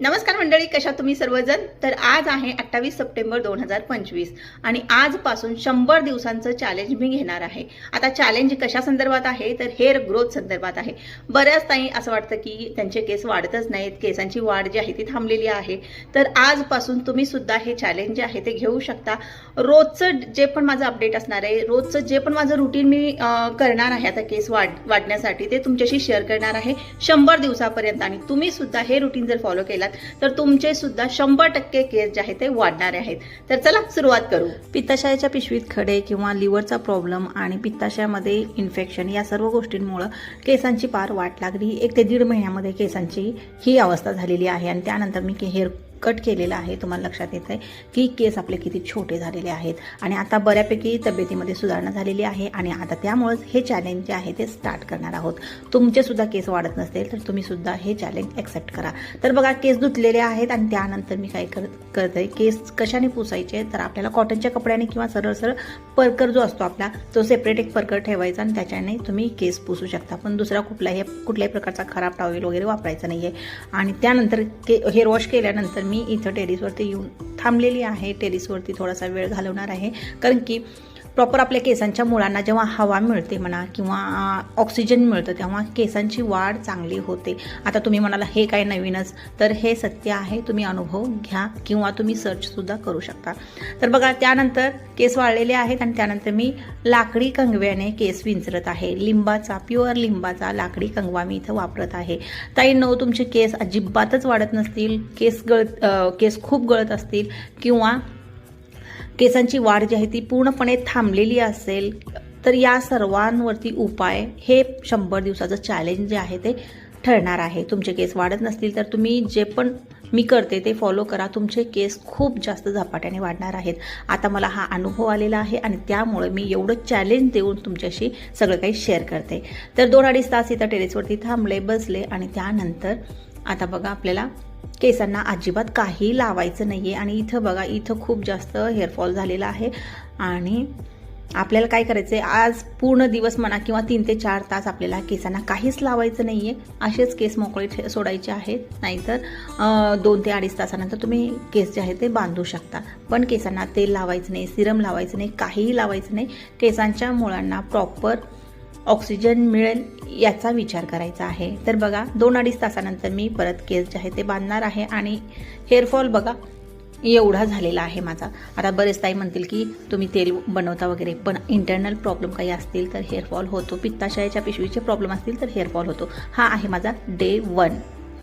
नमस्कार मंडळी कशा तुम्ही सर्वजण? तर आज आहे अठ्ठावीस सप्टेंबर दोन हजार पंचवीस आणि आजपासून शंभर दिवसांचं चॅलेंज मी घेणार आहे. आता चॅलेंज कशा संदर्भात आहे? तर हेअर ग्रोथ संदर्भात आहे. बऱ्याच ताई असं वाटतं की त्यांचे केस वाढतच नाहीत केसांची वाढ जी आहे ती थांबलेली आहे. तर आजपासून तुम्ही सुद्धा हे चॅलेंज जे आहे ते घेऊ शकता. रोजचं जे पण माझं अपडेट असणार आहे रोजचं जे पण माझं रुटीन मी करणार आहे आता केस वाढ वाढण्यासाठी ते तुमच्याशी शेअर करणार आहे. शंभर दिवसापर्यंत आणि तुम्ही सुद्धा हे रुटीन जर फॉलो केलं केलात तर तुमचे सुद्धा शंभर टक्के केस जे आहेत ते वाढणारे आहेत. तर चला सुरुवात करू. पित्ताशयाच्या पिशवीत खडे किंवा लिव्हरचा प्रॉब्लेम आणि पित्ताशयामध्ये इन्फेक्शन या सर्व गोष्टींमुळं केसांची पार वाट लागली. एक ते दीड महिन्यामध्ये केसांची ही अवस्था झालेली आहे आणि त्यानंतर मी हेअर कट केलेला आहे तुम्हाला लक्षात येत आहे की केस आपले किती छोटे झालेले आहेत आणि आता बऱ्यापैकी तब्येतीमध्ये सुधारणा झालेली आहे आणि आता त्यामुळंच हे चॅलेंज जे आहे ते स्टार्ट करणार आहोत. तुमचेसुद्धा केस वाढत नसतील तर तुम्हीसुद्धा हे चॅलेंज ॲक्सेप्ट करा. तर बघा केस धुतलेले आहेत आणि त्यानंतर मी काय करत करत आहे केस कशाने पुसायचे तर आपल्याला कॉटनच्या कपड्याने किंवा सरळ सरळ परकर जो असतो आपला तो सेपरेट एक परकर ठेवायचा आणि त्याच्याने तुम्ही केस पुसू शकता. पण दुसरा कुठलाही कुठल्याही प्रकारचा खराब टॉवेल वगैरे वापरायचा नाही आहे आणि त्यानंतर के हेअर वॉश केल्यानंतर मी इथं टेरिसवरती येऊन थांबलेली आहे. टेरिसवरती थोडासा वेळ घालवणार आहे. कारण की प्रॉपर आपल्या केसांच्या मुळांना जेव्हा हवा मिळते म्हणा किंवा ऑक्सिजन मिळतं तेव्हा केसांची वाढ चांगली होते. आता तुम्ही म्हणाला हे काय नवीनच. तर हे सत्य आहे. तुम्ही अनुभव घ्या किंवा तुम्ही सर्चसुद्धा करू शकता. तर बघा त्यानंतर केस वाळलेले आहेत आणि त्यानंतर मी लाकडी कंगव्याने केस विंचरत आहे. लिंबाचा प्युअर लिंबाचा लाकडी कंगवा मी इथं वापरत आहे. ताई नऊ तुमचे केस अजिबातच वाढत नसतील. केस गळत केस खूप गळत असतील किंवा केसांची वाढ जी आहे ती पूर्णपणे थांबलेली असेल तर या सर्वांवरती उपाय हे शंभर दिवसाचं चॅलेंज जे आहे ते ठरणार आहे. तुमचे केस वाढत नसतील तर तुम्ही जे पण मी करते ते फॉलो करा. तुमचे केस खूप जास्त झपाट्याने वाढणार आहेत. आता मला हा अनुभव आलेला आहे आणि त्यामुळे मी एवढं चॅलेंज देऊन तुमच्याशी सगळं काही शेअर करते. तर दोन अडीच तास इथं टेरेसवरती थांबले बसले आणि त्यानंतर आता बघा आपल्याला केसांना अजिबात काही लावायचं नाही आहे आणि इथं बघा इथं खूप जास्त हेअरफॉल झालेला आहे. आणि आपल्याला काय करायचं आहे आज पूर्ण दिवस म्हणा किंवा तीन ते चार तास आपल्याला केसांना काहीच लावायचं नाही आहे असेच केस मोकळे ठे सोडायचे आहेत. नाहीतर दोन ते अडीच तासानंतर तुम्ही केस जे आहे ते बांधू शकता. पण केसांना तेल लावायचं नाही सिरम लावायचं नाही काहीही लावायचं नाही. केसांच्या मुळांना प्रॉपर ऑक्सिजन मिळेल याचा विचार करायचा आहे. तर बघा दोन अडीच तासानंतर मी परत केस जे आहे ते बांधणार आहे आणि हेअरफॉल बघा एवढा झालेला आहे माझा. आता बरेच ताई म्हणतील की तुम्ही तेल बनवता वगैरे पण इंटरनल प्रॉब्लेम काही असतील तर हेअरफॉल होतो. पित्ताशयाच्या पिशवीचे प्रॉब्लेम असतील तर हेअरफॉल होतो. हा आहे माझा डे वन